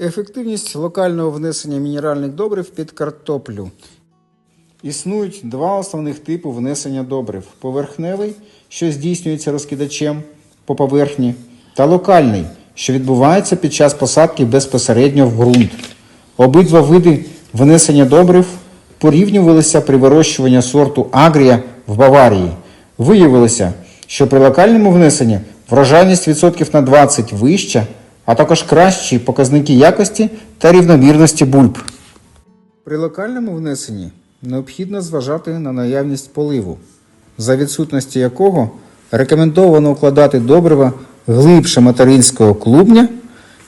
Ефективність локального внесення мінеральних добрив під картоплю. Існують два основних типи внесення добрив: поверхневий, що здійснюється розкидачем по поверхні, та локальний, що відбувається під час посадки безпосередньо в ґрунт. Обидва види внесення добрив порівнювалися при вирощуванні сорту Агрія в Баварії. Виявилося, що при локальному внесенні врожайність відсотків на 20 вища, а також кращі показники якості та рівномірності бульб. При локальному внесенні необхідно зважати на наявність поливу, за відсутності якого рекомендовано укладати добрива глибше материнського клубня,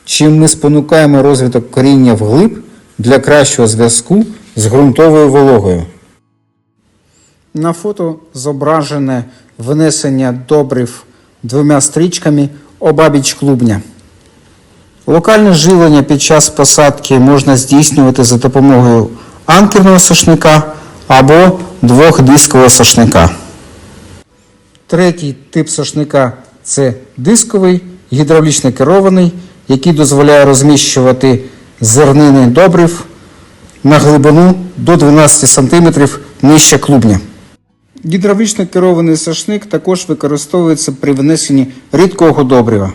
чим ми спонукаємо розвиток коріння вглиб для кращого зв'язку з ґрунтовою вологою. На фото зображене внесення добрив двома стрічками обабіч клубня. Локальне живлення під час посадки можна здійснювати за допомогою анкерного сошника або двохдискового сошника. Третій тип сошника це дисковий, гідравлічно керований, який дозволяє розміщувати зернини добрив на глибину до 12 см нижче клубня. Гідравлічно керований сошник також використовується при внесенні рідкого добрива.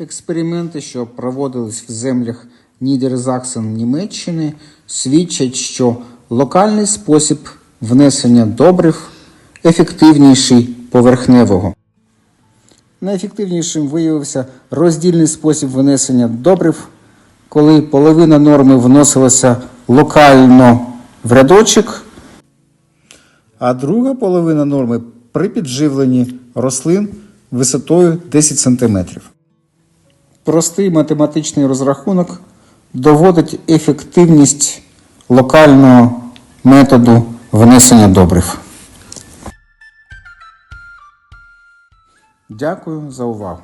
Експерименти, що проводились в землях Нідерзаксен Німеччини, свідчать, що локальний спосіб внесення добрив ефективніший поверхневого. Найефективнішим виявився роздільний спосіб внесення добрив, коли половина норми вносилася локально в рядочок, а друга половина норми при підживленні рослин висотою 10 см. Простий математичний розрахунок доводить ефективність локального методу внесення добрив. Дякую за увагу.